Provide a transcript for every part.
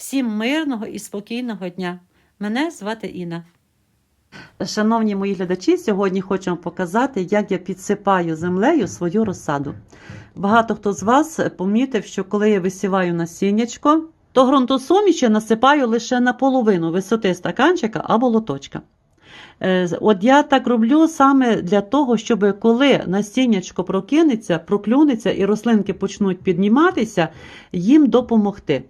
Всім мирного і спокійного дня. Мене звати Інна. Шановні мої глядачі, сьогодні хочу вам показати, як я підсипаю землею свою розсаду. Багато хто з вас помітив, що коли я висіваю насіннячко, то ґрунтосуміш я насипаю лише на половину висоти стаканчика або лоточка. Е, От я так роблю саме для того, щоб коли насіннячко прокинеться, проклюнеться і рослинки почнуть підніматися, їм допомогти.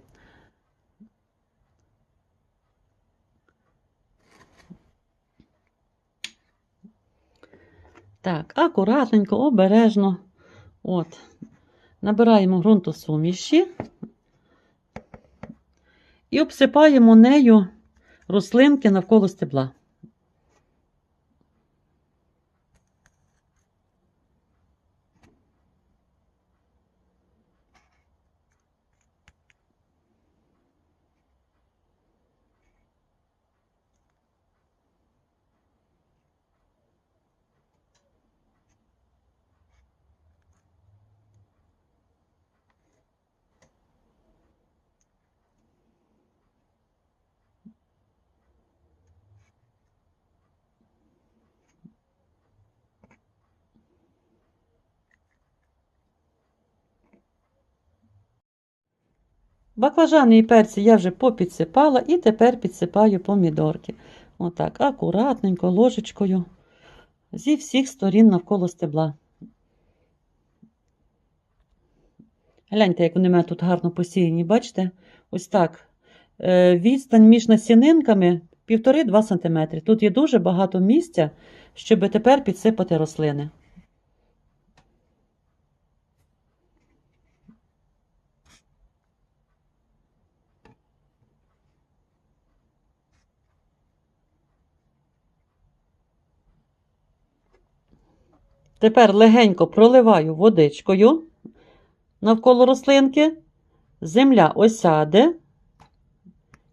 Так, акуратненько, обережно. От. Набираємо ґрунтосуміші і обсипаємо нею рослинки навколо стебла. Баклажани і перці я вже попідсипала і тепер підсипаю помідорки. Отак, акуратненько, ложечкою зі всіх сторін навколо стебла. Гляньте, як вони мене тут гарно посіяні, бачите? Ось так. Е, Відстань між насінинками 1,5-2 см. Тут є дуже багато місця, щоб тепер підсипати рослини. Тепер легенько проливаю водичкою навколо рослинки, земля осяде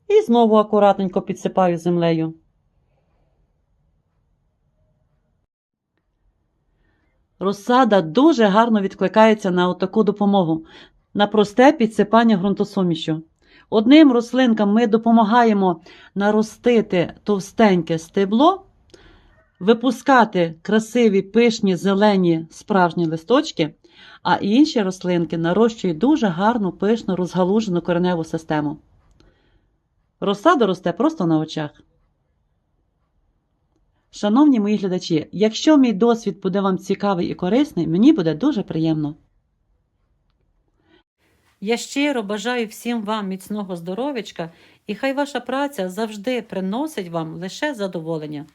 і знову акуратненько підсипаю землею. Розсада дуже гарно відкликається на таку допомогу, на просте підсипання ґрунтосумішю. Одним рослинкам ми допомагаємо наростити товстеньке стебло, випускати красиві пишні зелені справжні листочки, а інші рослинки нарощують дуже гарну пишну розгалужену кореневу систему. Розсада росте просто на очах. Шановні мої глядачі, якщо мій досвід буде вам цікавий і корисний, мені буде дуже приємно. Я щиро бажаю всім вам міцного здоров'ячка, і хай ваша праця завжди приносить вам лише задоволення.